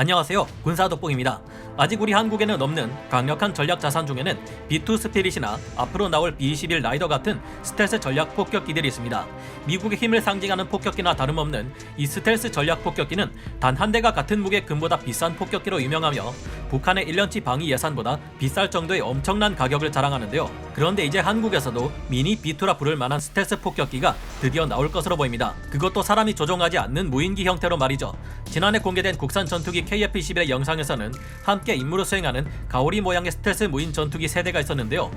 안녕하세요. 군사독봉입니다. 아직 우리 한국에는 없는 강력한 전략 자산 중에는 B2 스피릿이나 앞으로 나올 B21 라이더 같은 스텔스 전략 폭격기들이 있습니다. 미국의 힘을 상징하는 폭격기나 다름없는 이 스텔스 전략 폭격기는 단 한 대가 같은 무게 금보다 비싼 폭격기로 유명하며 북한의 1년치 방위 예산보다 비쌀 정도의 엄청난 가격을 자랑하는데요. 그런데 이제 한국에서도 미니 B2라 부를 만한 스텔스 폭격기가 드디어 나올 것으로 보입니다. 그것도 사람이 조종하지 않는 무인기 형태로 말이죠. 지난해 공개된 국산 전투기 KF-21의 영상에서는 함께 임무를 수행하는 가오리 모양의 스텔스 무인 전투기 세대가 있었는데요.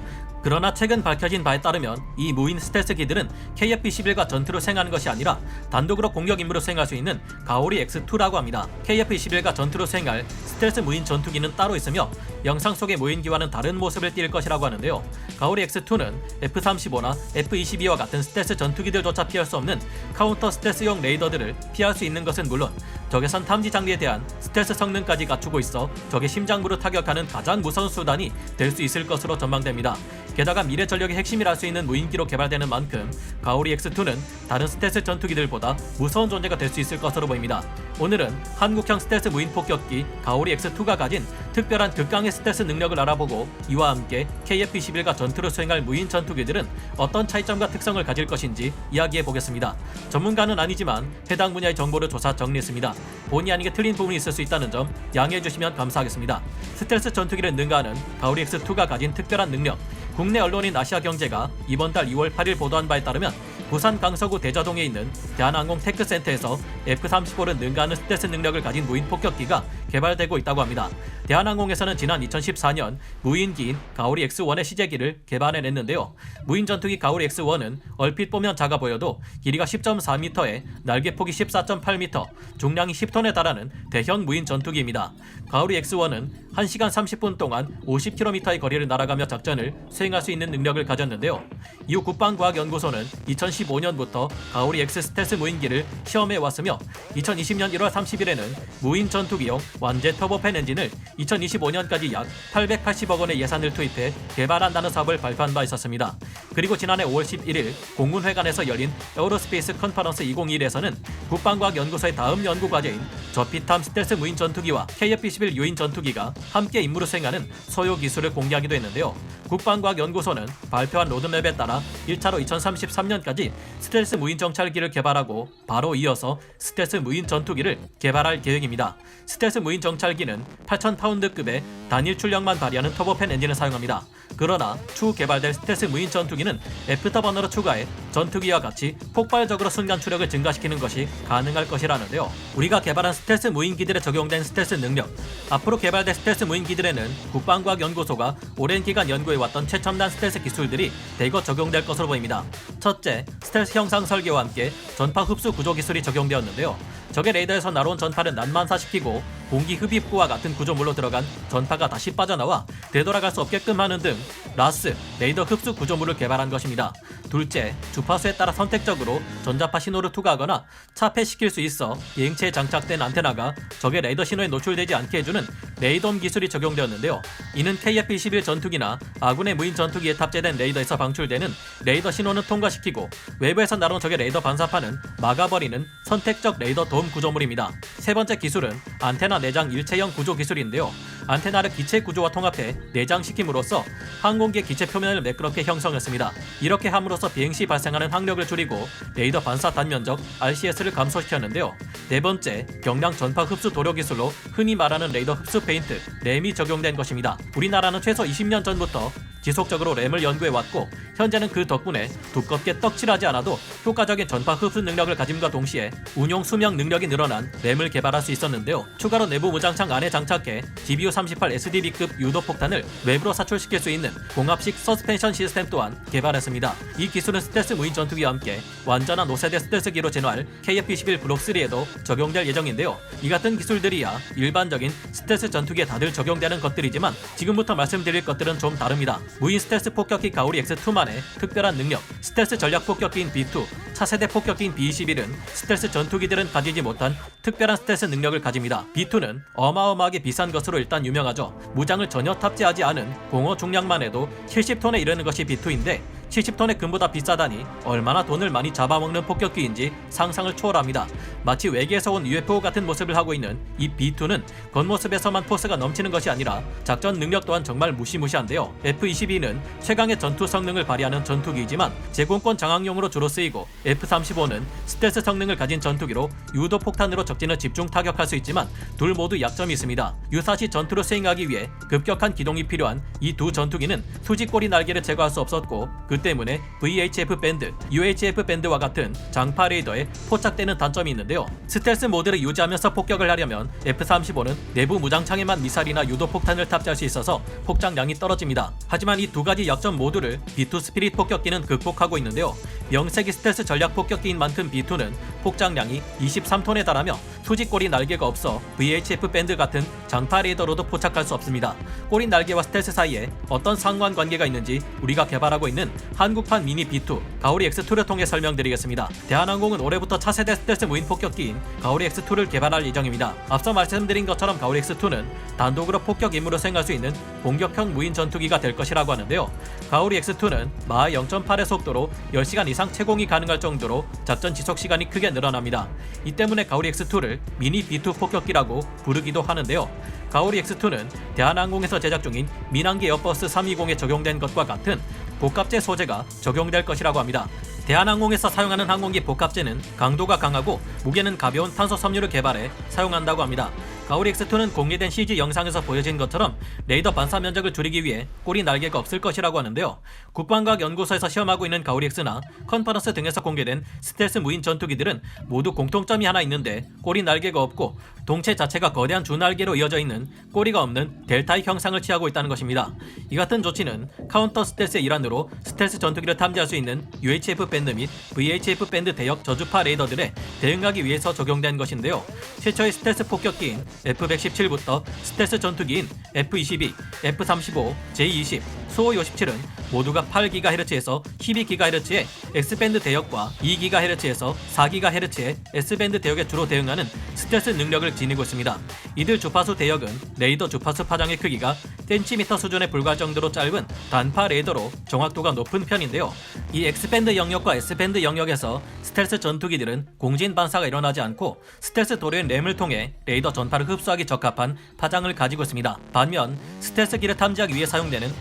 그러나 최근 밝혀진 바에 따르면 이 무인 스텔스기들은 KF-21과 전투를 수행하는 것이 아니라 단독으로 공격 임무를 수행할 수 있는 가오리 X2라고 합니다. KF-21과 전투를 수행할 스텔스 무인 전투기는 따로 있으며 영상 속의 무인기와는 다른 모습을 띌 것이라고 하는데요. 가오리 X2는 F-35나 F-22와 같은 스텔스 전투기들조차 피할 수 없는 카운터 스텔스용 레이더들을 피할 수 있는 것은 물론 적외선 탐지 장비에 대한 스텔스 성능까지 갖추고 있어 적의 심장부를 타격하는 가장 무서운 수단이 될 수 있을 것으로 전망됩니다. 게다가 미래 전력의 핵심이라 할 수 있는 무인기로 개발되는 만큼 가오리 X2는 다른 스텔스 전투기들보다 무서운 존재가 될 수 있을 것으로 보입니다. 오늘은 한국형 스텔스 무인 폭격기 가오리 X2가 가진 특별한 극강의 스텔스 능력을 알아보고 이와 함께 KF-21과 전투를 수행할 무인 전투기들은 어떤 차이점과 특성을 가질 것인지 이야기해 보겠습니다. 전문가는 아니지만 해당 분야의 정보를 조사 정리했습니다. 본의 아니게 틀린 부분이 있을 수 있다는 점 양해해 주시면 감사하겠습니다. 스텔스 전투기를 능가하는 가오리 X2가 가진 특별한 능력 국내 언론인 아시아경제가 이번 달 2월 8일 보도한 바에 따르면 부산 강서구 대자동에 있는 대한항공 테크센터에서 F-35를 능가하는 스텔스 능력을 가진 무인 폭격기가 개발되고 있다고 합니다. 대한항공에서는 지난 2014년 무인기인 가오리 X1의 시제기를 개발해냈는데요. 무인 전투기 가오리 X1은 얼핏 보면 작아 보여도 길이가 10.4m에 날개 폭이 14.8m, 중량이 10톤에 달하는 대형 무인 전투기입니다. 가오리 X1은 1시간 30분 동안 50km의 거리를 날아가며 작전을 수행할 수 있는 능력을 가졌는데요. 이후 국방과학연구소는 2015년부터 가오리 X 스텔스 무인기를 시험해 왔으며 2020년 1월 30일에는 무인 전투기용 완제 터보팬 엔진을 2025년까지 약 880억 원의 예산을 투입해 개발한다는 사업을 발표한 바 있었습니다. 그리고 지난해 5월 11일 공군회관에서 열린 에어로스페이스 컨퍼런스 2021에서는 국방과학연구소의 다음 연구 과제인 저피탐 스텔스 무인 전투기와 KF-21 유인 전투기가 함께 임무를 수행하는 소요 기술을 공개하기도 했는데요. 국방과학연구소는 발표한 로드맵에 따라 1차로 2033년까지 스텔스 무인 정찰기를 개발하고 바로 이어서 스텔스 무인 전투기를 개발할 계획입니다. 스텔스 무인 정찰기는 8,000파운드 급의 단일 출력만 발휘하는 터보팬 엔진을 사용합니다. 그러나 추후 개발될 스텔스 무인 전투기는 애프터버너로 추가해 전투기와 같이 폭발적으로 순간 추력을 증가시키는 것이 가능할 것이라는데요. 우리가 개발한 스텔스 무인기들에 적용된 스텔스 능력, 앞으로 개발될 스텔스 무인기들에는 국방과학연구소가 오랜 기간 연구해왔던 최첨단 스텔스 기술들이 대거 적용될 것으로 보입니다. 첫째, 스텔스 형상 설계와 함께 전파 흡수 구조 기술이 적용되었는데요. 적의 레이더에서 날아온 전파를 난만사시키고 공기 흡입구와 같은 구조물로 들어간 전파가 다시 빠져나와 되돌아갈 수 없게끔 하는 등 라스, 레이더 흡수 구조물을 개발한 것입니다. 둘째, 주파수에 따라 선택적으로 전자파 신호를 투과하거나 차폐시킬 수 있어 비행체에 장착된 안테나가 적의 레이더 신호에 노출되지 않게 해주는 레이돔 기술이 적용되었는데요. 이는 KF-21 전투기나 아군의 무인 전투기에 탑재된 레이더에서 방출되는 레이더 신호는 통과시키고 외부에서 날아온 적의 레이더 반사파는 막아버리는 선택적 레이더 도움 구조물입니다. 세 번째 기술은 안테나 내장 일체형 구조 기술인데요. 안테나를 기체 구조와 통합해 내장시킴으로써 항공기의 기체 표면을 매끄럽게 형성했습니다. 이렇게 함으로써 비행 시 발생하는 항력을 줄이고 레이더 반사 단면적 RCS를 감소시켰는데요. 네 번째, 경량 전파 흡수 도료 기술로 흔히 말하는 레이더 흡수 페인트, 램이 적용된 것입니다. 우리나라는 최소 20년 전부터 지속적으로 램을 연구해왔고 현재는 그 덕분에 두껍게 떡칠하지 않아도 효과적인 전파 흡수 능력을 가짐과 동시에 운용 수명 능력이 늘어난 램을 개발할 수 있었는데요. 추가로 내부 무장창 안에 장착해 GBU-38 SDB급 유도 폭탄을 외부로 사출시킬 수 있는 공합식 서스펜션 시스템 또한 개발했습니다. 이 기술은 스텔스 무인 전투기와 함께 완전한 5세대 스텔스기로 진화할 KF-21 블록3에도 적용될 예정인데요. 이 같은 기술들이야 일반적인 스텔스 전투기에 다들 적용되는 것들이지만 지금부터 말씀드릴 것들은 좀 다릅니다. 무인 스텔스 폭격기 가오리 X2만의 특별한 능력, 스텔스 전략 폭격기인 B2, 차세대 폭격기인 B21은 스텔스 전투기들은 가지지 못한 특별한 스텔스 능력을 가집니다. B2는 어마어마하게 비싼 것으로 일단 유명하죠. 무장을 전혀 탑재하지 않은 공허 중량만 해도 70톤에 이르는 것이 B2인데 70톤의 금보다 비싸다니 얼마나 돈을 많이 잡아먹는 폭격기인지 상상을 초월합니다. 마치 외계에서 온 UFO 같은 모습을 하고 있는 이 B2는 겉모습에서만 포스가 넘치는 것이 아니라 작전 능력 또한 정말 무시무시한데요. F-22는 최강의 전투 성능을 발휘하는 전투기이지만 제공권 장악용으로 주로 쓰이고 F-35는 스텔스 성능을 가진 전투기로 유도 폭탄으로 적진을 집중 타격할 수 있지만 둘 모두 약점이 있습니다. 유사시 전투로 수행하기 위해 급격한 기동이 필요한 이 두 전투기는 수직꼬리 날개를 제거할 수 없었고 그 때문에 VHF 밴드, UHF 밴드와 같은 장파 레이더에 포착되는 단점이 있는데요. 스텔스 모드를 유지하면서 폭격을 하려면 F-35는 내부 무장창에만 미사일이나 유도 폭탄을 탑재할 수 있어서 폭장량이 떨어집니다. 하지만 이 두 가지 약점 모두를 B2 스피릿 폭격기는 극복하고 있는데요. 명색이 스텔스 전략 폭격기인 만큼 B2는 폭장량이 23톤에 달하며 수직꼬리 날개가 없어 VHF 밴드 같은 장파 레이더로도 포착할 수 없습니다. 꼬리 날개와 스텔스 사이에 어떤 상관관계가 있는지 우리가 개발하고 있는 한국판 미니 B2 가오리 X2를 통해 설명드리겠습니다. 대한항공은 올해부터 차세대 스텔스 무인 폭격기인 가오리 X2를 개발할 예정입니다. 앞서 말씀드린 것처럼 가오리 X2는 단독으로 폭격 임무를 수행할 수 있는 공격형 무인 전투기가 될 것이라고 하는데요. 가오리 X2는 마하 0.8의 속도로 10시간 이상 채공이 가능할 정도로 작전 지속 시간이 크게 늘어납니다. 이 때문에 가오리 X2를 미니 B2 폭격기라고 부르기도 하는데요. 가오리 X2는 대한항공에서 제작 중인 민항기 에어버스 320에 적용된 것과 같은 복합재 소재가 적용될 것이라고 합니다. 대한항공에서 사용하는 항공기 복합재는 강도가 강하고 무게는 가벼운 탄소 섬유를 개발해 사용한다고 합니다. 가오리 X2는 공개된 CG 영상에서 보여진 것처럼 레이더 반사 면적을 줄이기 위해 꼬리 날개가 없을 것이라고 하는데요. 국방과학 연구소에서 시험하고 있는 가오리 X나 컨퍼런스 등에서 공개된 스텔스 무인 전투기들은 모두 공통점이 하나 있는데 꼬리 날개가 없고 동체 자체가 거대한 주날개로 이어져 있는 꼬리가 없는 델타의 형상을 취하고 있다는 것입니다. 이 같은 조치는 카운터 스텔스의 일환으로 스텔스 전투기를 탐지할 수 있는 UHF 밴드 및 VHF 밴드 대역 저주파 레이더들에 대응하기 위해서 적용된 것인데요. 최초의 스텔스 폭격기인 F-117부터 스텔스 전투기인 F-22, F-35, J-20, 수호-57은 모두가 8GHz에서 12GHz의 X밴드 대역과 2GHz에서 4GHz의 S밴드 대역에 주로 대응하는 스텔스 능력을 지니고 있습니다. 이들 주파수 대역은 레이더 주파수 파장의 크기가 센티미터 수준에 불과할 정도로 짧은 단파 레이더로 정확도가 높은 편인데요. 이 X밴드 영역과 S밴드 영역에서 스텔스 전투기들은 공진 반사가 일어나지 않고 스텔스 도료인 램을 통해 레이더 전파를 흡수하기 적합한 파장을 가지고 있습니다. 반면 스텔스 기를 탐지하기 위해 사용되는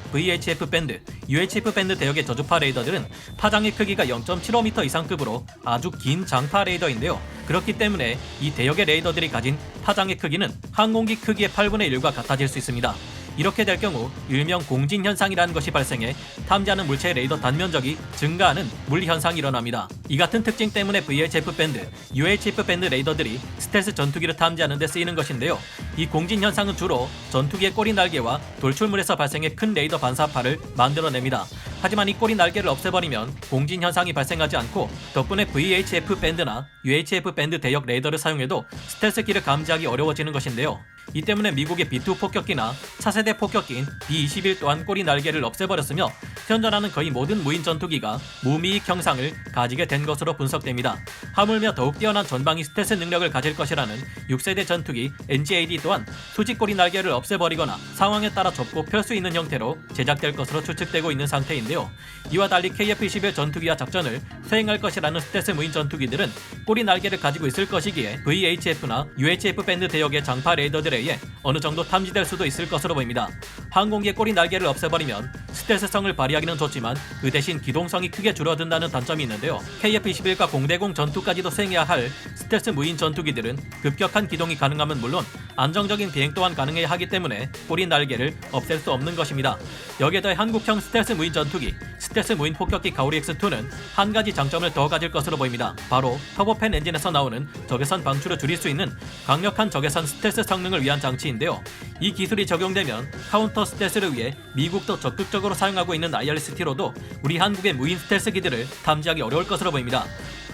VHF 밴드, UHF 밴드 대역의 저주파 레이더들은 파장의 크기가 0.75m 이상급으로 아주 긴 장파 레이더인데요. 그렇기 때문에 이 대역의 레이더들이 가진 파장의 크기는 항공기 크기의 8분의 1과 같아질 수 있습니다. 이렇게 될 경우 일명 공진 현상이라는 것이 발생해 탐지하는 물체의 레이더 단면적이 증가하는 물 현상이 일어납니다. 이 같은 특징 때문에 VHF 밴드, UHF 밴드 레이더들이 스텔스 전투기를 탐지하는 데 쓰이는 것인데요. 이 공진 현상은 주로 전투기의 꼬리 날개와 돌출물에서 발생해 큰 레이더 반사파를 만들어냅니다. 하지만 이 꼬리 날개를 없애버리면 공진 현상이 발생하지 않고 덕분에 VHF 밴드나 UHF 밴드 대역 레이더를 사용해도 스텔스기를 감지하기 어려워지는 것인데요. 이 때문에 미국의 B2 폭격기나 차세대 폭격기인 B-21 또한 꼬리 날개를 없애버렸으며 현존하는 거의 모든 무인 전투기가 무미익 형상을 가지게 된 것으로 분석됩니다. 하물며 더욱 뛰어난 전방위 스텔스 능력을 가질 것이라는 6세대 전투기 NGAD 또한 수직 꼬리 날개를 없애버리거나 상황에 따라 접고 펼 수 있는 형태로 제작될 것으로 추측되고 있는 상태인데요. 이와 달리 KF-21 전투기와 작전을 수행할 것이라는 스텔스 무인 전투기들은 꼬리 날개를 가지고 있을 것이기에 VHF나 UHF 밴드 대역의 장파 레이더들에 의해 어느 정도 탐지될 수도 있을 것으로 보입니다. 항공기의 꼬리 날개를 없애버리면 스텔스성을 발휘하기는 좋지만 그 대신 기동성이 크게 줄어든다는 단점이 있는데요. KF-21과 공대공 전투까지도 수행해야 할 스텔스 무인 전투기들은 급격한 기동이 가능하면 물론 안정적인 비행 또한 가능해야 하기 때문에 꼬리 날개를 없앨 수 없는 것입니다. 여기에 더해 한국형 스텔스 무인 전투기, 스텔스 무인 폭격기 가오리 X2는 한 가지 장점을 더 가질 것으로 보입니다. 바로 터보팬 엔진에서 나오는 적외선 방출을 줄일 수 있는 강력한 적외선 스텔스 성능을 위한 장치인데요. 이 기술이 적용되면 카운터 스텔스를 위해 미국도 적극적으로 사용하고 있는 IRST로도 우리 한국의 무인 스텔스기들을 탐지하기 어려울 것으로 보입니다.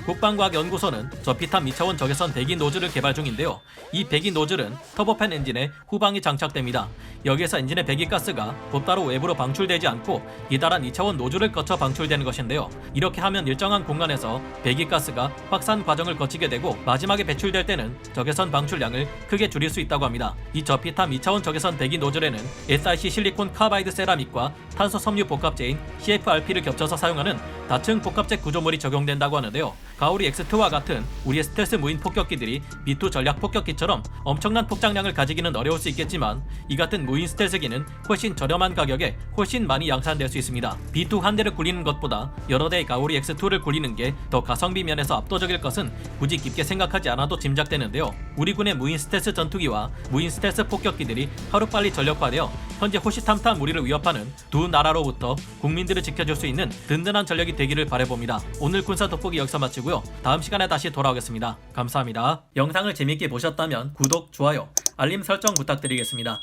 국방과학연구소는 저피탄 미차원 적외선 배기 노즐을 개발 중인데요. 이 배기 노즐은 터보팬 엔진에 후방이 장착됩니다. 여기에서 엔진의 배기 가스가 곧바로 외부로 방출되지 않고 이달한 2차원 노즐을 거쳐 방출되는 것인데요. 이렇게 하면 일정한 공간에서 배기 가스가 확산 과정을 거치게 되고 마지막에 배출될 때는 적외선 방출량을 크게 줄일 수 있다고 합니다. 이 저피탄 2차원 적외선 배기 노즐에는 SiC 실리콘 카바이드 세라믹과 탄소 섬유 복합재인 CFRP를 겹쳐서 사용하는 다층 복합재 구조물이 적용된다고 하는데요. 가오리 X2와 같은 우리의 스텔스 무인 폭격기들이 B2 전략 폭격기처럼 엄청난 폭장량을 가지기는 어려울 수 있겠지만 이 같은 무인 스텔스기는 훨씬 저렴한 가격에 훨씬 많이 양산될 수 있습니다. B2 한 대를 굴리는 것보다 여러 대의 가오리 X2를 굴리는 게 더 가성비 면에서 압도적일 것은 굳이 깊게 생각하지 않아도 짐작되는데요. 우리 군의 무인 스텔스 전투기와 무인 스텔스 폭격기들이 하루빨리 전력화되어 현재 호시탐탐 우리를 위협하는 두 나라로부터 국민들을 지켜줄 수 있는 든든한 전력이 되기를 바라봅니다. 오늘 군사 돋보기 여기서 마치고요. 다음 시간에 다시 돌아오겠습니다. 감사합니다. 영상을 재밌게 보셨다면 구독, 좋아요, 알림 설정 부탁드리겠습니다.